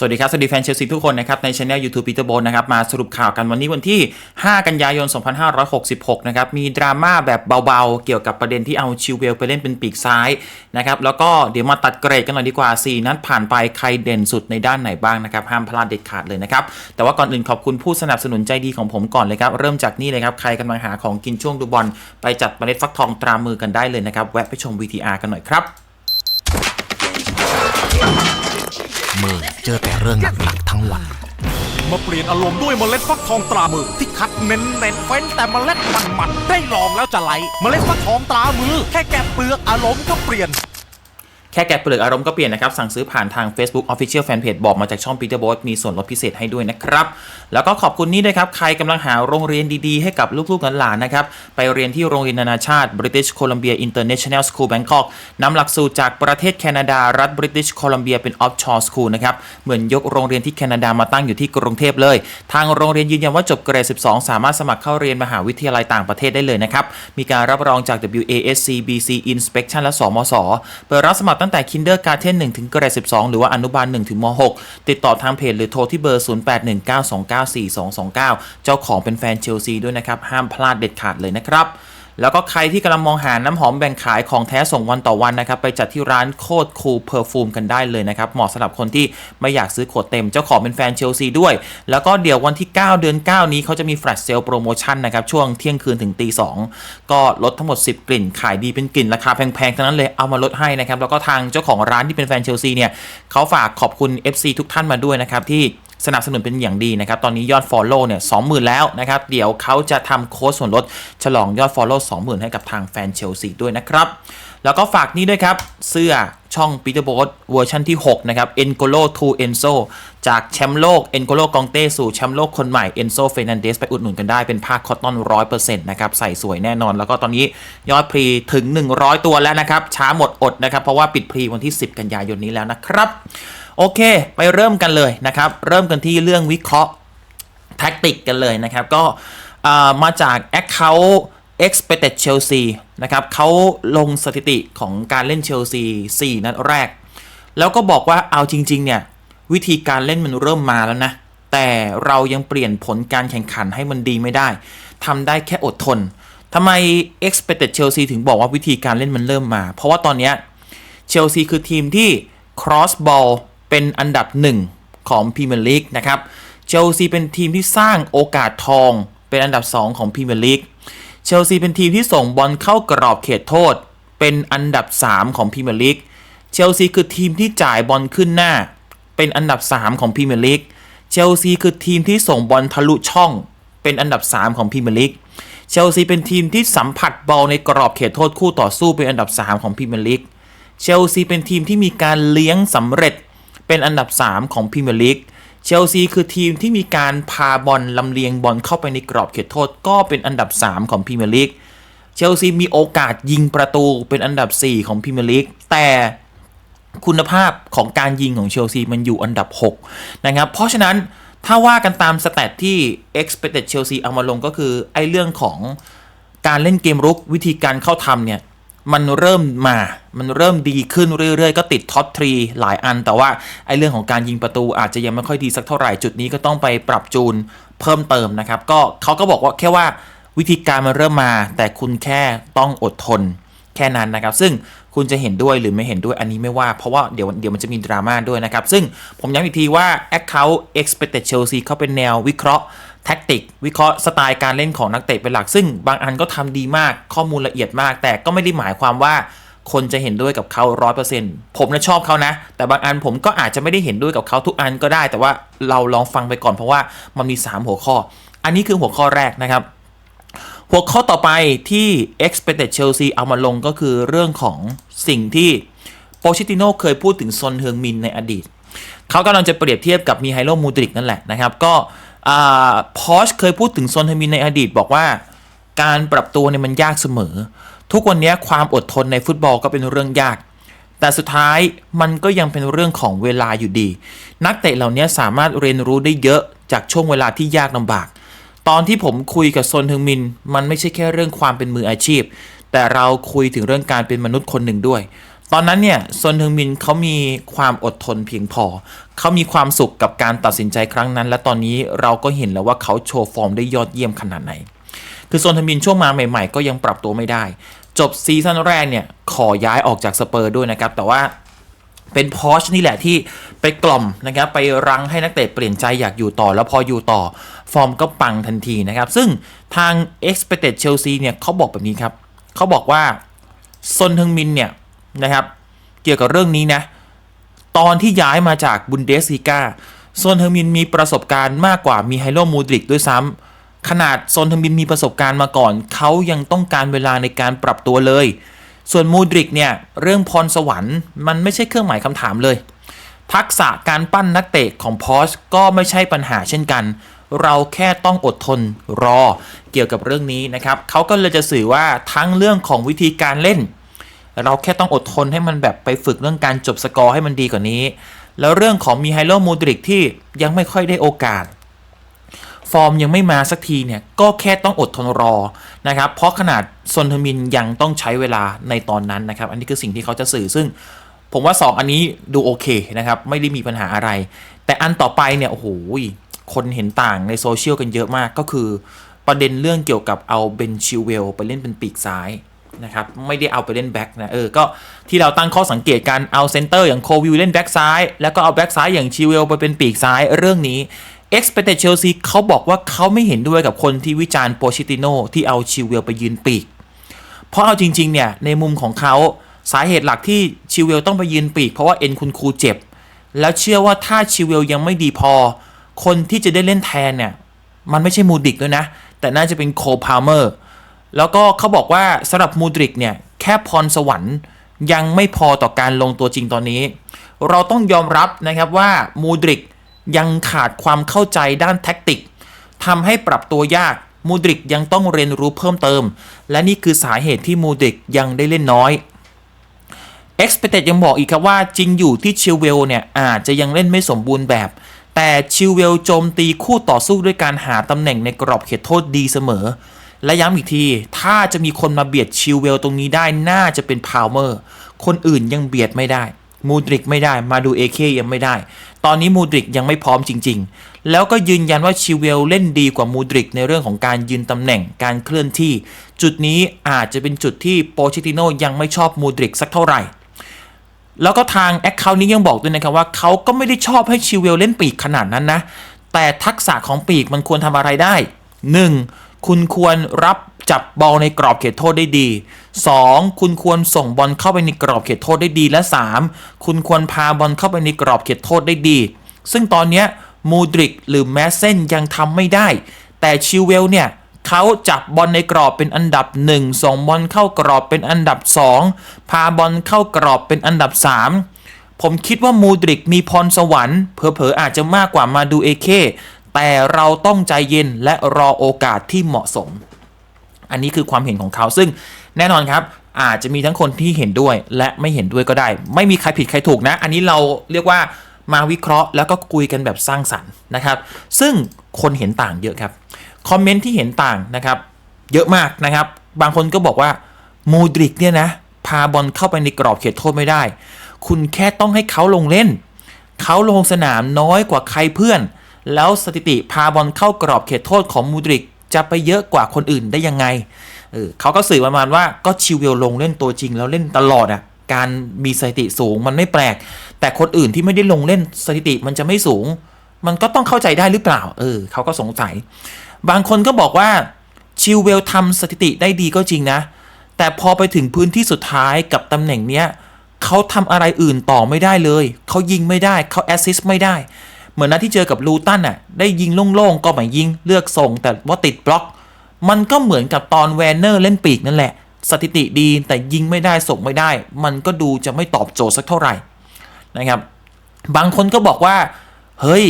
สวัสดีครับ สวัสดีแฟนเชลซีทุกคนนะครับ ในช anel YouTube Peter b o นะครับ มาสรุปข่าวกันวันนี้วันที่ 5 กันยายน 2566 นะครับ มีดราม่าแบบเบาๆ เกี่ยวกับประเด็นที่เอาชิวเวลไปเล่นเป็นปีกซ้ายนะครับ แล้วก็เดี๋ยวมาตัดเกรดกันหน่อยดีกว่า 4 นัดผ่านไปใครเด่นสุดในด้านไหนบ้างนะครับ ห้ามพลาดเด็ดขาดเลยนะครับ แต่ว่าก่อนอื่นขอบคุณผู้สนับสนุนใจดีของผมก่อนเลยครับ เริ่มจากนี่เลยครับ ใครกำลังหาของกินช่วงดูบอลไปจัดเมล็ดฟักทองตรามือกันได้เลยนะครับ แวะไปชม VTR กันหน่อยครับ มือ เจอแต่เรื่องหนักๆทั้งวัน มาเปลี่ยนอารมณ์ด้วยเมล็ดฟักทองตรามือ ที่คัดเน้นเน้นเฟ้นแต่เมล็ดมันมันๆได้ลองแล้วจะไหล เมล็ดฟักทองตรามือ แค่แกะเปลือกอารมณ์ก็เปลี่ยน ค่แกะเปลือกอารมณ์ก็เปลี่ยนนะครับ สั่งซื้อผ่านทาง Facebook Official Fanpage บอกมาจากช่อง Peter b o s มีส่วนลดพิเศษให้ด้วยนะครับ แล้วก็ขอบคุณนี่ด้วยครับ ใครกำลังหาโรงเรียนดีๆ ให้กับลูกๆหลานๆนะครับ ไปเรียนที่โรงเรียนนานาชาติ British Columbia International School Bangkok นำหลักสูตรจากประเทศแคนาดารัฐ British Columbia เป็น offshore school นะครับ เหมือนยกโรงเรียนที่แคนาดามาตั้งอยู่ที่กรุงเทพเลย ทางโรงเรียนยืนยันว่าจบเกรด 12 สามารถสมัครเข้าเรียนมหาวิทยาลัยต่างประเทศได้เลยนะครับ มีการรับรองจาก WASC BC Inspection และสมศเปิดรับสมัครตั้งแต่ Kindergarten 1ถึงเกรด12 หรือว่าอนุบาล1ถึงม6ติดต่อทางเพจหรือโทรที่เบอร์ 0819294229 เจ้าของเป็นแฟนเชลซีด้วยนะครับ ห้ามพลาดเด็ดขาดเลยนะครับ แล้วก็ใครที่กำลังมองหาน้ำหอมแบ่งขายของแท้ส่งวันต่อวันนะครับไปจัดที่ร้านโคตรคูลเพอร์ฟูมกันได้เลยนะครับเหมาะสำหรับคนที่ไม่อยากซื้อขวดเต็ม เจ้าของเป็นแฟนเชลซีด้วย แล้วก็เดี๋ยววันที่ 9 เดือน 9 นี้เขาจะมีแฟลชเซลโปรโมชั่นนะครับช่วงเที่ยงคืนถึงตี2ก็ลดทั้งหมด 10 กลิ่น ขายดีเป็นกลิ่นราคาแพงๆทั้งนั้นเลยเอามาลดให้นะครับแล้วก็ทางเจ้าของร้านที่เป็นแฟนเชลซีเนี่ยเขาฝากขอบคุณ FC ทุกท่านมาด้วยนะครับที่ สนับสนุนเป็นอย่างดีนะครับ ตอนนี้ยอด Follow เนี่ย20,000แล้วนะครับ เดี๋ยวเขาจะทำโค้ดส่วนลด ฉลองยอด Follow 20,000 ให้กับทางแฟนเชลซีด้วยนะครับ แล้วก็ฝากนี่ด้วยครับ เสื้อช่อง Peter b o s เวอร์ชันที่ 6 นะครับ Encolo to Enzo จากแชมป์โลก Encolo g o n t e สู่แชมป์โลกคนใหม่ Enzo Fernandez ไปอุดหนุนกันได้เป็นผ้าคอตตอน100%นะครับ ใส่สวยแน่นอน แล้วก็ตอนนี้ยอดพรีถึง 100 ตัวแล้วนะครับ ช้าหมดอดนะครับ เพราะว่าปิดพรีวันที่ 10 กันยายนนี้แล้วนะครับ โอเค ไปเริ่มกันเลยนะครับ เริ่มกันที่เรื่องวิเคราะห์แท็กติกกันเลยนะครับ ก็มาจาก Account Expected Chelsea นะครับเขาลงสถิติของการเล่นเชลซี 4 นัดแรก แล้วก็บอกว่าเอาจริง ๆ เนี่ย วิธีการเล่นมันเริ่มมาแล้วนะ แต่เรายังเปลี่ยนผลการแข่งขันให้มันดีไม่ได้ทำได้แค่อดทนทำไม Expected Chelsea ถึงบอกว่าวิธีการเล่นมันเริ่มมา เพราะว่าตอนนี้เชลซีคือทีมที่ cross ball เป็นอันดับหนึ่งของพรีเมียร์ลีกนะครับเชลซีเป็นทีมที่สร้างโอกาสทองเป็นอันดับ 2 ของพรีเมียร์ลีกเชลซีเป็นทีมที่ส่งบอลเข้ากรอบเขตโทษ เป็นอันดับ 3 ของพรีเมียร์ลีกเชลซีคือทีมที่จ่ายบอลขึ้นหน้า เป็นอันดับ 3 ของพรีเมียร์ลีกเชลซีคือทีมที่ส่งบอลทะลุช่อง เป็นอันดับ 3 ของพรีเมียร์ลีกเชลซีเป็นทีมที่สัมผัสบอลในกรอบเขตโทษคู่ต่อสู้เป็นอันดับ 3 ของพรีเมียร์ลีกเชลซีเป็นทีมที่มีการเลี้ยงสำเร็จ เป็นอันดับ 3 ของพรีเมียร์ลีกเชลซีคือทีมที่มีการพาบอลลำเลียงบอลเข้าไปในกรอบเขตโทษ ก็เป็นอันดับ 3 ของพรีเมียร์ลีกเชลซีมีโอกาสยิงประตูเป็นอันดับ 4 ของพรีเมียร์ลีกแต่คุณภาพของการยิงของเชลซีมันอยู่อันดับ 6 นะครับ เพราะฉะนั้นถ้าว่ากันตามสแตทที่ expected Chelsea เอามาลงก็คือ ไอ้เรื่องของการเล่นเกมรุกวิธีการเข้าทำเนี่ย มันเริ่มมา มันเริ่มดีขึ้นเรื่อยๆ ก็ติดท็อปทรีหลายอัน แต่ว่าไอ้เรื่องของการยิงประตูอาจจะยังไม่ค่อยดีสักเท่าไหร่จุดนี้ก็ต้องไปปรับจูนเพิ่มเติมนะครับ ก็เขาก็บอกว่าแค่ว่าวิธีการมันเริ่มมา แต่คุณแค่ต้องอดทนแค่นั้นนะครับ ซึ่งคุณจะเห็นด้วยหรือไม่เห็นด้วยอันนี้ไม่ว่า เพราะว่าเดี๋ยวเดี๋ยวมันจะมีดราม่าด้วยนะครับ ซึ่งผมย้ำอีกทีว่า Account Expected Chelsea เขาเป็นแนววิเคราะห์ แท็กติก วิเคราะห์สไตล์การเล่นของนักเตะเป็นหลัก ซึ่งบางอันก็ทำดีมากข้อมูลละเอียดมาก แต่ก็ไม่ได้หมายความว่าคนจะเห็นด้วยกับเขาร้อยเปอร์เซ็นต์ผมนะชอบเขานะ แต่บางอันผมก็อาจจะไม่ได้เห็นด้วยกับเขาทุกอันก็ได้ แต่ว่าเราลองฟังไปก่อนเพราะว่ามันมี 3 หัวข้อ อันนี้คือหัวข้อแรกนะครับ หัวข้อต่อไปที่ expected Chelsea เอามาลงก็คือเรื่องของสิ่งที่โปชิติโนเคยพูดถึงซนเฮืองมินในอดีต เขากำลังจะเปรียบเทียบกับมีไฮโลมูดริกนั่นแหละนะครับ ก็ พอชเคยพูดถึงซนเฮืองมินในอดีตบอกว่า การปรับตัวเนี่ยมันยากเสมอ ทุกวันนี้ความอดทนในฟุตบอลก็เป็นเรื่องยาก แต่สุดท้ายมันก็ยังเป็นเรื่องของเวลาอยู่ดี นักเตะเหล่านี้สามารถเรียนรู้ได้เยอะจากช่วงเวลาที่ยากลำบาก ตอนที่ผมคุยกับซนฮึงมิน มันไม่ใช่แค่เรื่องความเป็นมืออาชีพ แต่เราคุยถึงเรื่องการเป็นมนุษย์คนหนึ่งด้วย ตอนนั้นเนี่ยซนเทงมินเขามีความอดทนเพียงพอ เขามีความสุขกับการตัดสินใจครั้งนั้น และตอนนี้เราก็เห็นแล้วว่าเขาโชว์ฟอร์มได้ยอดเยี่ยมขนาดไหน คือโซนเทมินช่วงมาใหม่ ๆ ก็ยังปรับตัวไม่ได้ จบซีซั่นแรกเนี่ยขอย้ายออกจากสเปอร์ด้วยนะครับ แต่ว่าเป็นพอชนี่แหละที่ไปกล่อมนะครับไปรั้งให้นักเตะเปลี่ยนใจอยากอยู่ต่อ แล้วพออยู่ต่อ ฟอร์มก็ปังทันทีนะครับ ซึ่งทาง Expected Chelsea เนี่ยเขาบอกแบบนี้ครับเขาบอกว่าซนเทงมินเนี่ย นะครับ เกี่ยวกับเรื่องนี้นะ ตอนที่ย้ายมาจากบุนเดสลีกาโซนเทอร์มินมีประสบการณ์มากกว่ามีไฮโลมูดริกด้วยซ้ำขนาดโซนเทอร์มินมีประสบการณ์มาก่อน เขายังต้องการเวลาในการปรับตัวเลย ส่วนมูดริกเนี่ยเรื่องพรสวรรค์มันไม่ใช่เครื่องหมายคำถามเลย ทักษะการปั้นนักเตะของพอชก็ไม่ใช่ปัญหาเช่นกัน เราแค่ต้องอดทนรอเกี่ยวกับเรื่องนี้นะครับเขาก็เลยจะสื่อว่าทั้งเรื่องของวิธีการเล่น เราแค่ต้องอดทนให้มันแบบไปฝึกเรื่องการจบสกอร์ให้มันดีกว่านี้ แล้วเรื่องของมีไฮโลมูดริกที่ยังไม่ค่อยได้โอกาส ฟอร์มยังไม่มาสักทีเนี่ยก็แค่ต้องอดทนรอนะครับเพราะขนาดซนเทอร์มินยังต้องใช้เวลาในตอนนั้นนะครับ อันนี้คือสิ่งที่เขาจะสื่อซึ่งผมว่า 2 อันนี้ดูโอเคนะครับ ไม่ได้มีปัญหาอะไร แต่อันต่อไปเนี่ย โอ้โห คนเห็นต่างในโซเชียลกันเยอะมากก็คือ ประเด็นเรื่องเกี่ยวกับเอาเบนชิวเวลไปเล่นเป็นปีกซ้าย นะครับไม่ได้เอาไปเล่นแบ็กนะเออก็ที่เราตั้งข้อสังเกตการเอาเซนเตอร์อย่างโควิลเล่นแบ็กซ้าย แล้วก็เอาแบ็กซ้ายอย่างชิวเวลไปเป็นปีกซ้ายเรื่องนี้ Expected Chelsea เขาบอกว่าเขาไม่เห็นด้วยกับคนที่วิจารณ์โปชิติโนที่เอาชิวเวลไปยืนปีก เพราะเอาจริง ๆ เนี่ย ในมุมของเขาสาเหตุหลักที่ชิวเวลต้องไปยืนปีก เพราะว่าเอ็นคุณครูเจ็บ แล้วเชื่อว่าถ้าชิวเวลยังไม่ดีพอ คนที่จะได้เล่นแทนเนี่ย มันไม่ใช่มูดิกด้วยนะ แต่น่าจะเป็นโคพาวเมอร์ แล้วก็เขาบอกว่าสำหรับมูดริกเนี่ยแค่พรสวรรค์ยังไม่พอต่อการลงตัวจริงตอนนี้ เราต้องยอมรับนะครับว่ามูดริกยังขาดความเข้าใจด้านแท็กติกทำให้ปรับตัวยากมูดริกยังต้องเรียนรู้เพิ่มเติม และนี่คือสาเหตุที่มูดริกยังได้เล่นน้อย e x p e c t e d ยังบอกอีกครับว่าจริงอยู่ที่ชิลเวลเนี่ยอาจจะยังเล่นไม่สมบูรณ์แบบ แต่ชิลเวลโจมตีคู่ต่อสู้ด้วยการหาตำแหน่งในกรอบเขตโทษดีเสมอ และย้ำอีกที ถ้าจะมีคนมาเบียดชิลเวลตรงนี้ได้น่าจะเป็นพาวเมอร์ คนอื่นยังเบียดไม่ได้ มูดริกไม่ได้ มาดูเอเคยังไม่ได้ ตอนนี้มูดริกยังไม่พร้อมจริง ๆ แล้วก็ยืนยันว่าชิลเวลเล่นดีกว่ามูดริกในเรื่องของการยืนตำแหน่ง การเคลื่อนที่ จุดนี้อาจจะเป็นจุดที่โปเชติโนยังไม่ชอบมูดริกสักเท่าไหร่ แล้วก็ทางแอคเคาท์นี้ยังบอกด้วยนะครับว่าเขาก็ไม่ได้ชอบให้ชิวเวลเล่นปีกขนาดนั้นนะ แต่ทักษะของปีกมันควรทำอะไรได้ 1. คุณควรรับจับบอลในกรอบเขตโทษได้ดี 2. คุณควรส่งบอลเข้าไปในกรอบเขตโทษได้ดี และ 3. คุณควรพาบอลเข้าไปในกรอบเขตโทษได้ดี ซึ่งตอนนี้มูดริกหรือแมสเซนยังทำไม่ได้ แต่ชิวเวลเนี่ยเขาจับบอลในกรอบเป็นอันดับ 1 ส่งบอลเข้ากรอบเป็นอันดับ 2 พาบอลเข้ากรอบเป็นอันดับ 3 ผมคิดว่ามูดริกมีพรสวรรค์เผลอๆอาจจะมากกว่ามาดูเอเค แต่เราต้องใจเย็นและรอโอกาสที่เหมาะสม อันนี้คือความเห็นของเขาซึ่งแน่นอนครับอาจจะมีทั้งคนที่เห็นด้วยและไม่เห็นด้วยก็ได้ ไม่มีใครผิดใครถูกนะ อันนี้เราเรียกว่ามาวิเคราะห์แล้วก็คุยกันแบบสร้างสรรค์นะครับ ซึ่งคนเห็นต่างเยอะครับ คอมเมนต์ที่เห็นต่างนะครับ เยอะมากนะครับ บางคนก็บอกว่ามูดริกเนี่ยนะ พาบอลเข้าไปในกรอบเขตโทษไม่ได้ คุณแค่ต้องให้เขาลงเล่น เขาลงสนามน้อยกว่าใครเพื่อน แล้วสถิติพาบอลเข้ากรอบเขตโทษของมูดริกจะไปเยอะกว่าคนอื่นได้ยังไงเออเขาก็สื่อประมาณว่าก็ชิวเวลลงเล่นตัวจริงแล้วเล่นตลอดอะการมีสถิติสูงมันไม่แปลก แต่คนอื่นที่ไม่ได้ลงเล่นสถิติมันจะไม่สูง มันก็ต้องเข้าใจได้หรือเปล่า เออเขาก็สงสัย บางคนก็บอกว่าชิลเวลทำสถิติได้ดีก็จริงนะ แต่พอไปถึงพื้นที่สุดท้ายกับตำแหน่งเนี้ยเขาทำอะไรอื่นต่อไม่ได้เลย เขายิงไม่ได้ เขาแอสซิสต์ไม่ได้ เหมือนนัดที่เจอกับลูตันน่ะได้ยิงโล่งๆก็ไม่ยิงเลือกส่ง แต่ว่าติดบล็อก มันก็เหมือนกับตอนแวนเนอร์เล่นปีกนั่นแหละ สถิติดีแต่ยิงไม่ได้ส่งไม่ได้ มันก็ดูจะไม่ตอบโจทย์สักเท่าไหร่นะครับ บางคนก็บอกว่า เฮ้ย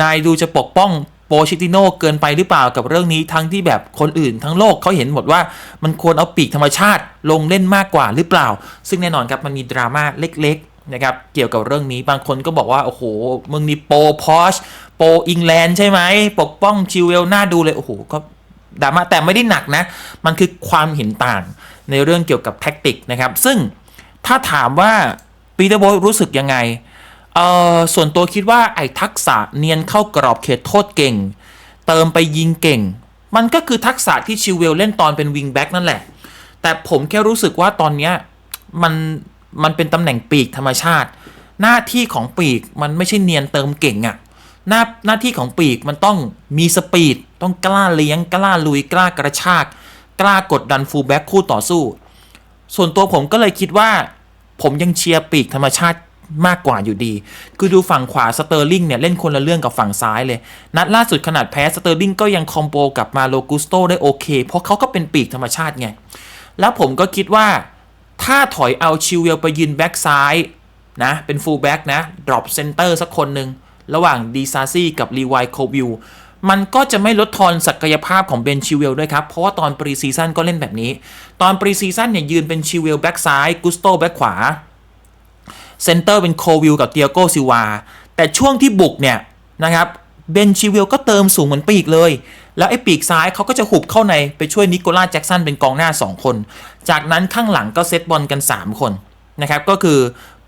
นายดูจะปกป้องโปชิติโนเกินไปหรือเปล่ากับเรื่องนี้ทั้งที่แบบคนอื่นทั้งโลกเขาเห็นหมดว่ามันควรเอาปีกธรรมชาติลงเล่นมากกว่าหรือเปล่า ซึ่งแน่นอนครับมันมีดราม่าเล็กๆ นะครับเกี่ยวกับเรื่องนี้บางคนก็บอกว่า โอ้โห มึงนี่โปพอชโปอิงแลนด์ใช่ไหม ปกป้องชิวเวลน่าดูเลย โอ้โห ก็ดราม่าแต่ไม่ได้หนักนะ มันคือความเห็นต่างในเรื่องเกี่ยวกับแท็กติกนะครับ ซึ่งถ้าถามว่าปีเตอร์โบรู้สึกยังไงเออส่วนตัวคิดว่าไอ้ทักษะเนียนเข้ากรอบเขตโทษเก่ง เติมไปยิงเก่ง มันก็คือทักษะที่ชิวเวลเล่นตอนเป็นวิงแบ็กนั่นแหละ แต่ผมแค่รู้สึกว่าตอนเนี้ยมัน มันเป็นตำแหน่งปีกธรรมชาติ หน้าที่ของปีกมันไม่ใช่เนียนเติมเก่งอะหน้าหน้าที่ของปีกมันต้องมีสปีด ต้องกล้าเลี้ยง กล้าลุย กล้ากระชาก กล้ากดดันฟูลแบ็กคู่ต่อสู้ ส่วนตัวผมก็เลยคิดว่า ผมยังเชียร์ปีกธรรมชาติมากกว่าอยู่ดี คือดูฝั่งขวาสเตอร์ลิงเนี่ย เล่นคนละเรื่องกับฝั่งซ้ายเลย นัดล่าสุดขนาดแพ้สเตอร์ลิงก็ยังคอมโบกับมาโลกุสโตได้โอเค เพราะเขาก็เป็นปีกธรรมชาติไง แล้วผมก็คิดว่า ถ้าถอยเอาชิวเวลไปยืนแบ็กซ้ายนะ เป็นฟูลแบ็กนะดรอปเซนเตอร์สักคนหนึ่ง ระหว่างดีซาซี่กับรีไวโควิลมันก็จะไม่ลดทอนศักยภาพของเบนชิวเวลด้วยครับ เพราะว่าตอนปรีซีซั่นก็เล่นแบบนี้ ตอนปรีซีซั่นเนี่ยยืนเป็นชิวเวลแบ็กซ้ายกุสโตแบ็กขวาเซนเตอร์เป็นโควิลกับเตียโกซิวาแต่ช่วงที่บุกเนี่ยนะครับเบนชิวิลก็เติมสูงเหมือนปีกเลย แล้วไอ้ปีกซ้ายเขาก็จะหุบเข้าในไปช่วยนิโคล่าแจ็กสันเป็นกองหน้า 2 คน จากนั้นข้างหลังก็เซตบอลกัน 3 คนนะครับก็คือ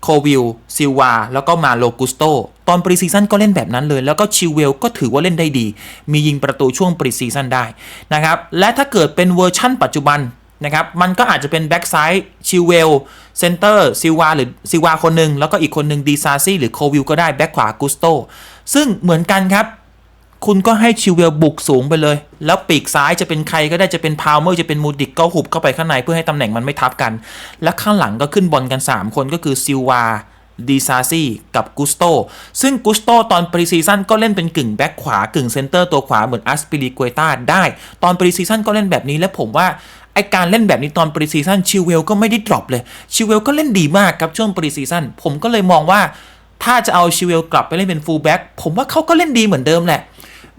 โควิลซิวา แล้วก็มาโลกุสโต ตอนปรีซีซั่นก็เล่นแบบนั้นเลย แล้วก็ชิวเวลก็ถือว่าเล่นได้ดี มียิงประตูช่วงปรีซีซั่นได้นะครับและถ้าเกิดเป็นเวอร์ชั่นปัจจุบันนะครับมันก็อาจจะเป็นแบ็กซ้ายชิวเวลเซนเตอร์ซิวาหรือซิวาคนหนึ่งแล้วก็อีกคนหนึ่งดีซาซี่หรือโควิลก็ได้แบ็กขวากุสโตซึ่งเหมือนกันครับ คุณก็ให้ชิวเวลบุกสูงไปเลย แล้วปีกซ้ายจะเป็นใครก็ได้จะเป็นพาวเมอร์จะเป็นมูดิกก็หุบเข้าไปข้างในเพื่อให้ตำแหน่งมันไม่ทับกัน และข้างหลังก็ขึ้นบอลกัน 3 คนก็คือซิวาดีซาซี่กับกุสโต ซึ่งกุสโตตอนปรีซีซั่นก็เล่นเป็นกึ่งแบ็คขวากึ่งเซนเตอร์ตัวขวาเหมือนอัสปิลิกวยตาได้ ตอนปรีซีซั่นก็เล่นแบบนี้และผมว่าไอการเล่นแบบนี้ตอนปรีซีซั่นชิวเวลก็ไม่ได้ดรอปเลย ชิวเวลก็เล่นดีมากครับช่วงปรีซีซั่นผมก็เลยมองว่า ถ้าจะเอาชิวเวลกลับไปเล่นเป็นฟูลแบ็กผมว่าเขาก็เล่นดีเหมือนเดิมแหละ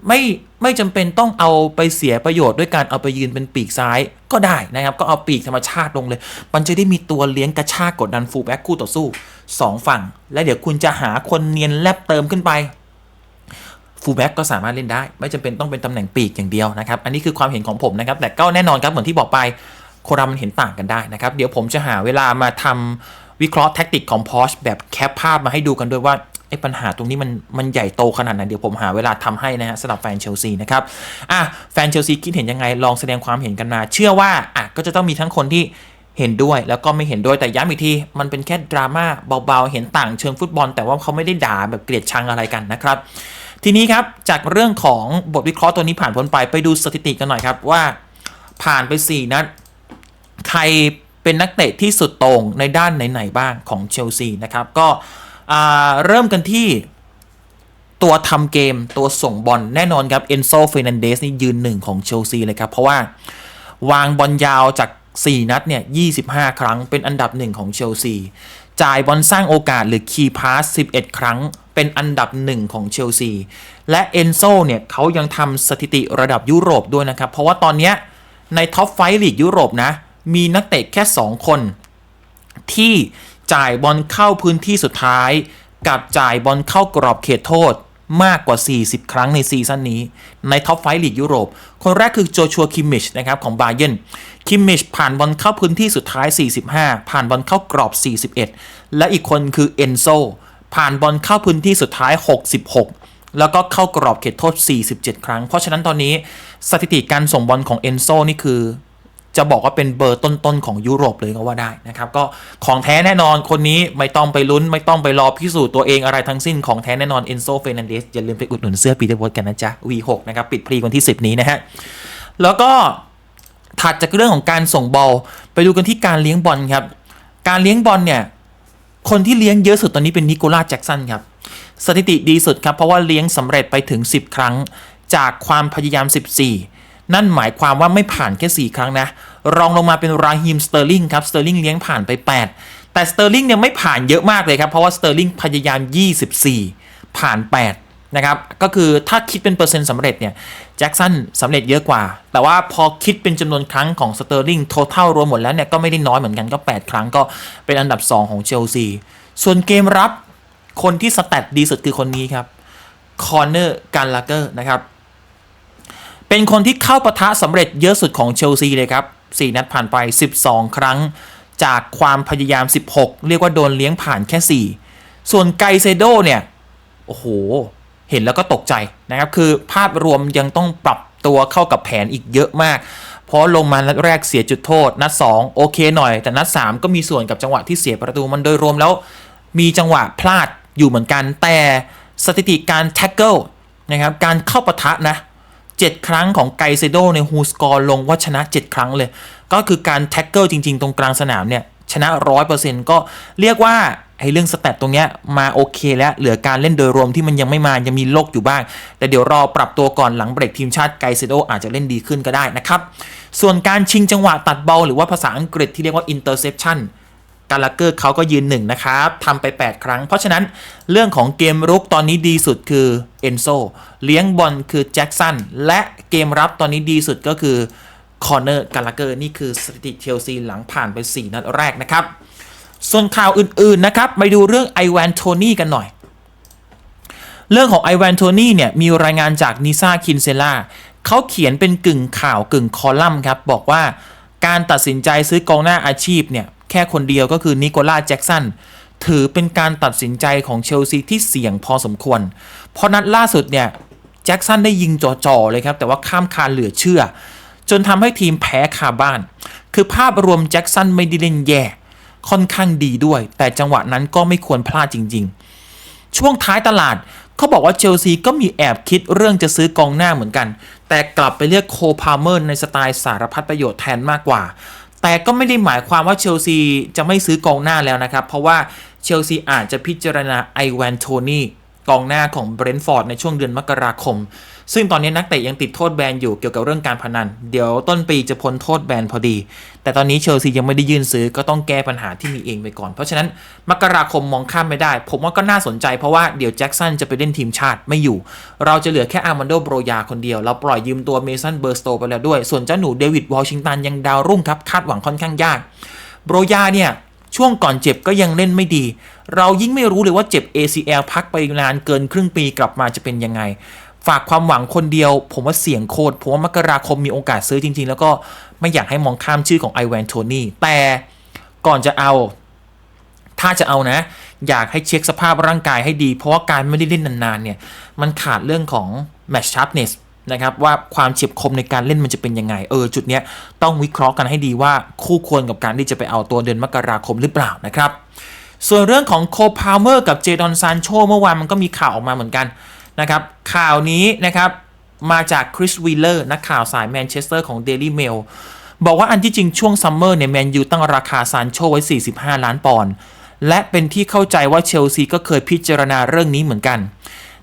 ไม่ไม่จำเป็นต้องเอาไปเสียประโยชน์ด้วยการเอาไปยืนเป็นปีกซ้ายก็ได้นะครับ ก็เอาปีกธรรมชาติลงเลย มันจะได้มีตัวเลี้ยงกระชากกดดันฟูลแบ็กคู่ต่อสู้สองฝั่ง และเดี๋ยวคุณจะหาคนเนียนแลบเติมขึ้นไปฟูลแบ็กก็สามารถเล่นได้ ไม่จำเป็นต้องเป็นตำแหน่งปีกอย่างเดียวนะครับ อันนี้คือความเห็นของผมนะครับ แต่ก็แน่นอนครับเหมือนที่บอกไปคนเรามันเห็นต่างกันได้นะครับ เดี๋ยวผมจะหาเวลามาทำวิเคราะห์แท็กติกของพอชแบบแคปภาพมาให้ดูกันด้วยว่า ไอ้ปัญหาตรงนี้มันมันใหญ่โตขนาดไหนเดี๋ยวผมหาเวลาทำให้นะฮะสำหรับแฟนเชลซีนะครับอะแฟนเชลซีคิดเห็นยังไงลองแสดงความเห็นกันมา เชื่อว่าอะก็จะต้องมีทั้งคนที่เห็นด้วยแล้วก็ไม่เห็นด้วยแต่ย้ำอีกที มันเป็นแค่ดราม่าเบาๆ เห็นต่างเชิงฟุตบอล แต่ว่าเขาไม่ได้ด่าแบบเกลียดชังอะไรกันนะครับ ทีนี้ครับ จากเรื่องของบทวิเคราะห์ตัวนี้ผ่านพ้นไปไปดูสถิติกันหน่อยครับว่า ผ่านไป 4 นัดใครเป็นนักเตะที่สุดโต่งในด้านไหนๆบ้างของเชลซีนะครับก็ เริ่มกันที่ตัวทำเกมตัวส่งบอลแน่นอนครับเอนโซเฟรนันเดสนี่ยืนหนึ่งของเชลซีเลยครับ เพราะว่าวางบอลยาวจาก 4 นัดเนี่ย 25 ครั้งเป็นอันดับหนึ่งของเชลซี จ่ายบอลสร้างโอกาสหรือคีย์พาส 11 ครั้งเป็นอันดับหนึ่งของเชลซี และเอนโซเนี่ยเขายังทำสถิติระดับยุโรปด้วยนะครับ เพราะว่าตอนนี้ในท็อปไฟลีกยุโรปนะ มีนักเตะแค่ 2 คนที่ จ่ายบอลเข้าพื้นที่สุดท้าย กับจ่ายบอลเข้ากรอบเขตโทษมากกว่า 40 ครั้งในซีซั่นนี้ ในท็อปไฟลีกยุโรป คนแรกคือโจชัวคิมมิชนะครับของบาเยนคิมมิชผ่านบอลเข้าพื้นที่สุดท้าย 45 ผ่านบอลเข้ากรอบ 41 และอีกคนคือเอนโซผ่านบอลเข้าพื้นที่สุดท้าย 66 แล้วก็เข้ากรอบเขตโทษ 47 ครั้ง เพราะฉะนั้นตอนนี้สถิติการส่งบอลของเอนโซนี่คือ จะบอกว่าเป็นเบอร์ต้นๆของยุโรปเลยก็ว่าได้นะครับก็ของแท้แน่นอนคนนี้ไม่ต้องไปลุ้น ไม่ต้องไปรอพิสูจน์ตัวเองอะไรทั้งสิ้นของแท้แน่นอนเอนโซเฟนันเดสอย่าลืมไปอุดหนุนเสื้อปีเตอร์วอตกันนะจ๊ะ V6 นะครับปิดพรีวันที่ 10 นี้นะฮะแล้วก็ถัดจากเรื่องของการส่งบอลไปดูกันที่การเลี้ยงบอลครับการเลี้ยงบอลเนี่ยคนที่เลี้ยงเยอะสุดตอนนี้เป็นนิโคลาแจ็กสันครับสถิติดีสุดครับเพราะว่าเลี้ยงสำเร็จไปถึง 10 ครั้งจากความพยายาม 14 นั่นหมายความว่าไม่ผ่านแค่ 4 ครั้งนะ รองลงมาเป็นราฮิมสเตอร์ลิงครับ สเตอร์ลิงเลี้ยงผ่านไป 8 แต่สเตอร์ลิงเนี่ยไม่ผ่านเยอะมากเลยครับ เพราะว่าสเตอร์ลิงพยายาม 24 ผ่าน 8 นะครับ ก็คือถ้าคิดเป็นเปอร์เซ็นต์สำเร็จเนี่ย แจ็คสันสำเร็จเยอะกว่า แต่ว่าพอคิดเป็นจำนวนครั้งของสเตอร์ลิงทั้งรวมหมดแล้วเนี่ย ก็ไม่ได้น้อยเหมือนกัน ก็ 8 ครั้งก็เป็นอันดับ 2 ของเชลซี ส่วนเกมรับ คนที่สแตทดีสุดคือคนนี้ครับ คอนเนอร์ การลาเกอร์ นะครับ เป็นคนที่เข้าปะทะสำเร็จเยอะสุดของเชลซีเลยครับ 4 นัดผ่านไป 12 ครั้ง จากความพยายาม 16 เรียกว่าโดนเลี้ยงผ่านแค่ 4 ส่วนไกเซโดเนี่ย โอ้โห เห็นแล้วก็ตกใจนะครับ คือภาพรวมยังต้องปรับตัวเข้ากับแผนอีกเยอะมาก เพราะลงมานัดแรกเสียจุดโทษ นัด 2 โอเคหน่อย แต่นัด 3 ก็มีส่วนกับจังหวะที่เสียประตูมันโดยรวมแล้ว มีจังหวะพลาดอยู่เหมือนกัน แต่สถิติการแท็กเกิลนะครับ การเข้าปะทะนะ 7 ครั้งของไกเซโดในฮูสกอร์ลงว่าชนะ 7 ครั้งเลย ก็คือการแท็กเกิลจริง ๆ ตรงกลางสนามเนี่ย ชนะ 100%ก็เรียกว่าไอ้เรื่องสแตทตรงเนี้ยมาโอเคแล้ว เหลือการเล่นโดยรวมที่มันยังไม่มา ยังมีโลกอยู่บ้าง แต่เดี๋ยวรอปรับตัวก่อนหลังเบรกทีมชาติไกเซโดอาจจะเล่นดีขึ้นก็ได้นะครับ ส่วนการชิงจังหวะตัดบอลหรือว่าภาษาอังกฤษที่เรียกว่า interception กาลาเกอร์เขาก็ยืนหนึ่งนะครับทำไป 8 ครั้ง เพราะฉะนั้นเรื่องของเกมรุกตอนนี้ดีสุดคือเอนโซเลี้ยงบอลคือแจ็คสันและเกมรับตอนนี้ดีสุดก็คือคอนเนอร์กาลาเกอร์นี่คือสถิติเชลซีหลังผ่านไป 4 นัดแรกนะครับ ส่วนข่าวอื่นๆนะครับไปดูเรื่องไอแวนโทนี่กันหน่อย เรื่องของไอแวนโทนี่เนี่ยมีรายงานจากนิซาคินเซล่าเขาเขียนเป็นกึ่งข่าวกึ่งคอลัมน์ครับบอกว่าการตัดสินใจซื้อกองหน้าอาชีพเนี่ย แค่คนเดียวก็คือนิโคล่าแจ็กสันถือเป็นการตัดสินใจของเชลซีที่เสี่ยงพอสมควร เพราะนัดล่าสุดเนี่ยแจ็กสันได้ยิงจ่อๆเลยครับ แต่ว่าข้ามคานเหลือเชื่อ จนทำให้ทีมแพ้คาบ้าน คือภาพรวมแจ็กสันไม่ได้เล่นแย่ ค่อนข้างดีด้วย แต่จังหวะนั้นก็ไม่ควรพลาดจริง ๆ ช่วงท้ายตลาดเขาบอกว่าเชลซีก็มีแอบคิดเรื่องจะซื้อกองหน้าเหมือนกัน แต่กลับไปเลือกโคพาเมอร์ในสไตล์สารพัดประโยชน์แทนมากกว่า แต่ก็ไม่ได้หมายความว่าเชลซีจะไม่ซื้อกองหน้าแล้วนะครับ เพราะว่าเชลซีอาจจะพิจารณาไอแวนโทนี่กองหน้าของเบรนท์ฟอร์ดในช่วงเดือนมกราคม ซึ่งตอนนี้นักเตะยังติดโทษแบนอยู่เกี่ยวกับเรื่องการพนัน เดี๋ยวต้นปีจะพ้นโทษแบนพอดี แต่ตอนนี้เชลซียังไม่ได้ยื่นซื้อก็ต้องแก้ปัญหาที่มีเองไปก่อน เพราะฉะนั้นมกราคมมองข้ามไม่ได้ ผมว่าก็น่าสนใจเพราะว่าเดี๋ยวแจ็คสันจะไปเล่นทีมชาติไม่อยู่ เราจะเหลือแค่อาร์มันโดโบรยาคนเดียวเราปล่อยยืมตัวเมสันเบอร์สโตไปแล้วด้วย ส่วนเจ้าหนูเดวิดวอชิงตันยังดาวรุ่งครับคาดหวังค่อนข้างยากโบรยาเนี่ยช่วงก่อนเจ็บก็ยังเล่นไม่ดี เรายิ่งไม่รู้เลยว่าเจ็บ ACL พักไปนานเกินครึ่งปีกลับมาจะเป็นยังไง ฝากความหวังคนเดียว ผมว่าเสี่ยงโคตรผมว่ามกราคมมีโอกาสซื้อจริง ๆ แล้วก็ไม่อยากให้มองข้ามชื่อของไอแวนโทนี่แต่ก่อนจะเอา ถ้าจะเอานะ อยากให้เช็คสภาพร่างกายให้ดี เพราะว่าการไม่ได้เล่นนานๆเนี่ยมันขาดเรื่องของ match sharpness นะครับว่าความเฉียบคมในการเล่นมันจะเป็นยังไง เออ จุดเนี้ยต้องวิเคราะห์กันให้ดีว่าคู่ควรกับการที่จะไปเอาตัวเดือนมกราคมหรือเปล่านะครับ ส่วนเรื่องของโคพาวเมอร์กับเจดอนซานโชเมื่อวานมันก็มีข่าวออกมาเหมือนกัน นะครับข่าวนี้นะครับมาจากคริสวีเลอร์นักข่าวสายแมนเชสเตอร์ของ Daily Mail บอกว่าอันที่จริงช่วงซัมเมอร์เนี่ยแมนยูตั้งราคาซานโชไว้ 45 ล้านปอนด์และเป็นที่เข้าใจว่าเชลซีก็เคยพิจารณาเรื่องนี้เหมือนกัน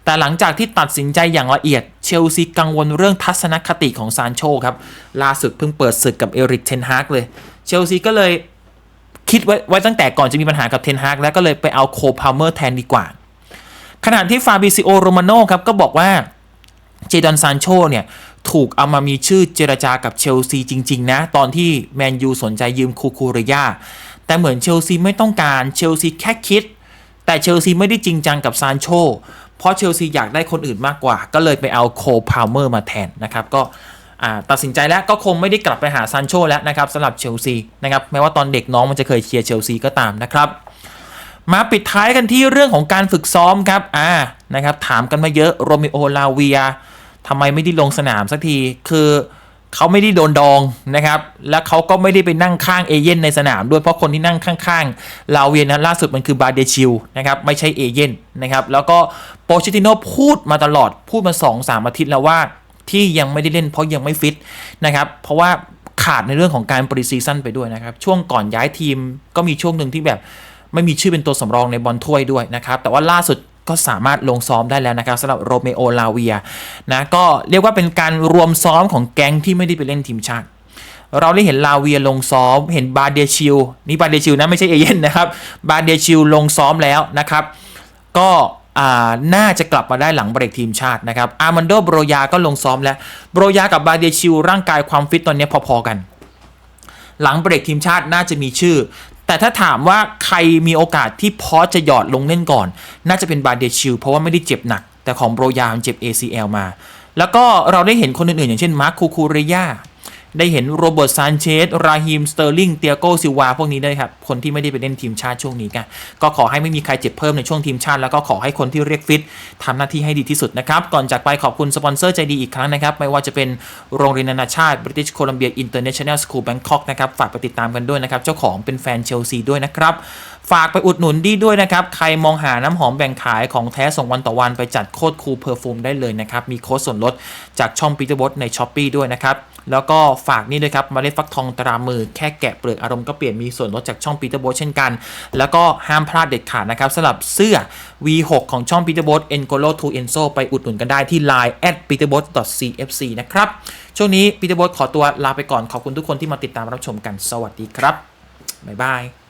แต่หลังจากที่ตัดสินใจอย่างละเอียด เชลซีกังวลเรื่องทัศนคติของซานโชครับล่าสุดเพิ่งเปิดศึกกับเอริกเทนฮากเลย เชลซีก็เลยคิดไว้ไว้ตั้งแต่ก่อนจะมีปัญหากับเทนฮากแล้วก็เลยไปเอาโคพาวเมอร์แทนดีกว่า ขณะที่ฟาบิซิโอโรมาโนครับก็บอกว่าเจดอนซานโชเนี่ยถูกเอามามีชื่อเจรจากับเชลซีจริง ๆ นะ ตอนที่แมนยูสนใจยืมคูคูเรยาแต่เหมือนเชลซีไม่ต้องการเชลซีแค่คิด แต่เชลซีไม่ได้จริงจังกับซานโชเพราะเชลซีอยากได้คนอื่นมากกว่า ก็เลยไปเอาโคพาวเมอร์มาแทนนะครับก็ตัดสินใจแล้วก็คงไม่ได้กลับไปหาซานโชแล้วนะครับสำหรับเชลซีนะครับแม้ว่าตอนเด็กน้องมันจะเคยเชียร์เชลซีก็ตามนะครับ มาปิดท้ายกันที่เรื่องของการฝึกซ้อมครับอ่านะครับถามกันมาเยอะโรมิโอลาเวียทำไมไม่ได้ลงสนามสักทีคือเขาไม่ได้โดนดองนะครับ และเขาก็ไม่ได้ไปนั่งข้างเอเย่นในสนามด้วยเพราะคนที่นั่งข้างๆลาเวียนั้นล่าสุดมันคือบาเดชิลนะครับไม่ใช่เอเย่นนะครับแล้วก็โปเชติโนพูดมาตลอดพูดมา 2-3อาทิตย์แล้วว่าที่ยังไม่ได้เล่นเพราะยังไม่ฟิตนะครับเพราะว่าขาดในเรื่องของการปริซีซั่นไปด้วยนะครับ ช่วงก่อนย้ายทีมก็มีช่วงหนึ่งที่แบบ ไม่มีชื่อเป็นตัวสำรองในบอลถ้วยด้วยนะครับ แต่ว่าล่าสุดก็สามารถลงซ้อมได้แล้วนะครับสำหรับโรเมโอลาเวียนะก็เรียกว่าเป็นการรวมซ้อมของแก๊งที่ไม่ได้ไปเล่นทีมชาติ เราได้เห็นลาเวียลงซ้อม เห็นบาเดชิลนี่บาเดชิลนะไม่ใช่เอเย่นนะครับบาเดชิลลงซ้อมแล้วนะครับ ก็อ่าน่าจะกลับมาได้หลังเบรกทีมชาตินะครับอาร์มันโดโบรยาก็ลงซ้อมแล้วโบรยากับบาเดชิลร่างกายความฟิตตอนนี้พอๆกัน หลังเบรกทีมชาติน่าจะมีชื่อ แต่ถ้าถามว่าใครมีโอกาสที่พอจะหยอดลงเล่นก่อน น่าจะเป็นบาเดชิลเพราะว่าไม่ได้เจ็บหนัก แต่ของโบรยามเจ็บ ACL มา แล้วก็เราได้เห็นคนอื่นๆ อย่างเช่นมาร์คคูคูเรียา ได้เห็นโรเบิร์ตซานเชสราฮิมสเตอร์ลิงเตียโกซิวาพวกนี้ด้วยครับ คนที่ไม่ได้ไปเล่นทีมชาติช่วงนี้กันก็ขอให้ไม่มีใครเจ็บเพิ่มในช่วงทีมชาติ แล้วก็ขอให้คนที่เรียกฟิตทำหน้าที่ให้ดีที่สุดนะครับ ก่อนจากไปขอบคุณสปอนเซอร์ใจดีอีกครั้งนะครับ ไม่ว่าจะเป็นโรงเรียนนานาชาติ British Columbia International School Bangkok นะครับฝากไปติดตามกันด้วยนะครับเจ้าของเป็นแฟนเชลซีด้วยนะครับฝากไปอุดหนุนดีด้วยนะครับ ใครมองหาน้ำหอมแบ่งขายของแท้ส่งวันต่อวันไปจัดโคตรคูลเพอร์ฟูมได้เลยนะครับ มีโค้ดส่วนลดจากช่องปีเตอร์บอสใน s h อ p e e ด้วยนะครับ แล้วก็ฝากนี่ด้วยครับเมาเล็ดฟักทองตรามือแค่แกะเปลือกอารมณ์ก็เปลี่ยนมีส่วนลดจากช่องปีเตอร์บสเช่นกัน แล้วก็ห้ามพลาดเด็ดขาดนะครับสำหรับเสื้อ V6 ของช่องปีเตอร์บอส Engolo to Enzo ไปอุดหนุนกันได้ที่ line at peterbot cfc นะครับ ช่วงนี้ปีเตอร์บสขอตัวลาไปก่อนขอบคุณทุกคนที่มาติดตามรับชมกันสวัสดีครับบ๊ายบาย